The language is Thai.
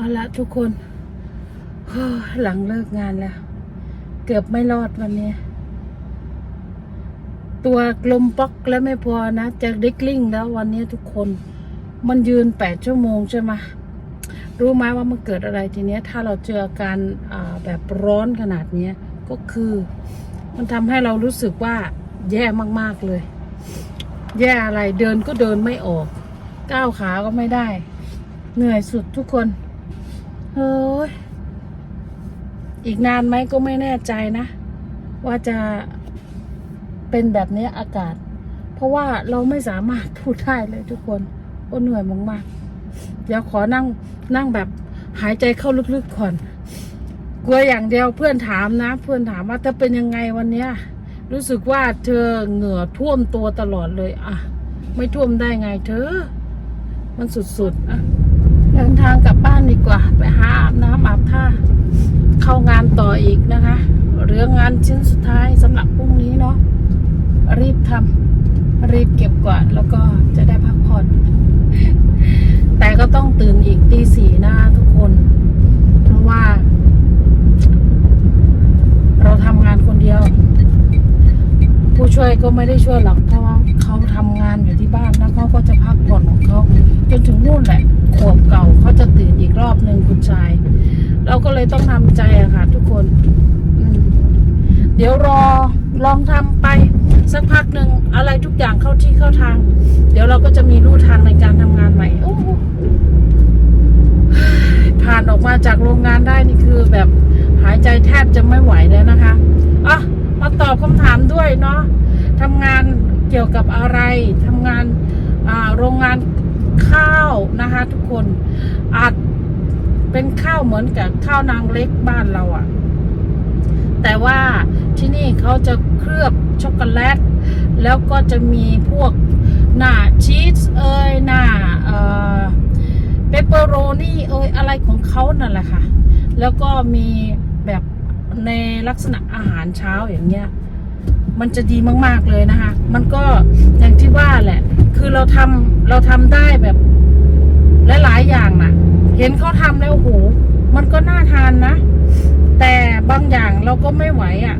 เอาละทุกคนหลังเลิกงานแล้ว เกือบไม่รอดวันนี้ ตัวกลมป๊อกแล้วไม่พอนะจะดิกลิ้งแล้ววันนี้ทุกคน มันยืนแปดชั่วโมงใช่ไหมรู้ไหมว่ามันเกิดอะไรทีเนี้ย ถ้าเราเจออาการแบบร้อนขนาดนี้ก็คือ มันทำให้เรารู้สึกว่าแย่มากๆเลย แย่อะไรเดินก็เดินไม่ออก ก้าวขาก็ไม่ได้ เหนื่อยสุดทุกคน เฮ้ยอีกนานไหมก็ไม่แน่ใจนะ ว่าจะเป็นแบบนี้อากาศ เพราะว่าเราไม่สามารถพูดได้เลยทุกคนโอ้เหนื่อยมากๆเดี๋ยวขอนั่งนั่งแบบหายใจเข้าลึกๆก่อนกลัวอย่างเดียวเพื่อนถามนะ เพื่อนถามว่าจะเป็นยังไงวันเนี้ย รู้สึกว่าเธอเหงื่อท่วมตัวตลอดเลย อะ ไม่ท่วมได้ไงเธอ มันสุดๆอะ เดินทางกลับบ้านดีกว่า ไปหาอาบน้ำอาบท่าเข้างานต่ออีกนะคะเหลืองงานชิ้นสุดท้ายสำหรับพรุ่งนี้เนาะรีบทำรีบเก็บกวาดแล้วก็จะได้พักผ่อน แต่ก็ต้องตื่นอีกตีสี่หนะทุกคน เพราะว่า เราทำงานคนเดียว ผู้ช่วยก็ไม่ได้ช่วยหรอกเพราะว่าเขาทำงานอยู่ที่บ้านแล้วเขาก็จะพักผ่อนของเขาจนถึงนู่นแหละขวบเก่า เขาจะตื่นอีกรอบหนึ่งคุณชาย เราก็เลยต้องทำใจอะค่ะ ทุกคนเดี๋ยวรอลองทำไป สักพักหนึ่งอะไรทุกอย่างเข้าที่เข้าทาง เดี๋ยวเราก็จะมีรูทางในการทำงานใหม่โอ้ผ่านออกมาจากโรงงานได้นี่คือแบบหายใจแทบจะไม่ไหวแล้วนะคะอะมาตอบคำถามด้วยเนาะทำงานเกี่ยวกับอะไรทำงานโรงงาน ข้าวนะคะทุกคนอาจเป็นข้าวเหมือนกับข้าวนางเล็กบ้านเราอะแต่ว่าที่นี่เขาจะเคลือบช็อกโกแลต แล้วก็จะมีพวกหน้าชีสเอ้ยหน้าเอ่อเปปเปอโรนี่เอ้ยอะไรของเขานั่นแหละค่ะ แล้วก็มีแบบในลักษณะอาหารเช้าอย่างเงี้ยมันจะดีมาก ๆ เลยนะคะ มันก็อย่างที่ว่าแหละ คือเราทำ เราทำได้แบบหลายๆอย่างน่ะ เห็นเขาทำแล้วโอ้โหมันก็น่าทานนะ แต่บางอย่างเราก็ไม่ไหวอะ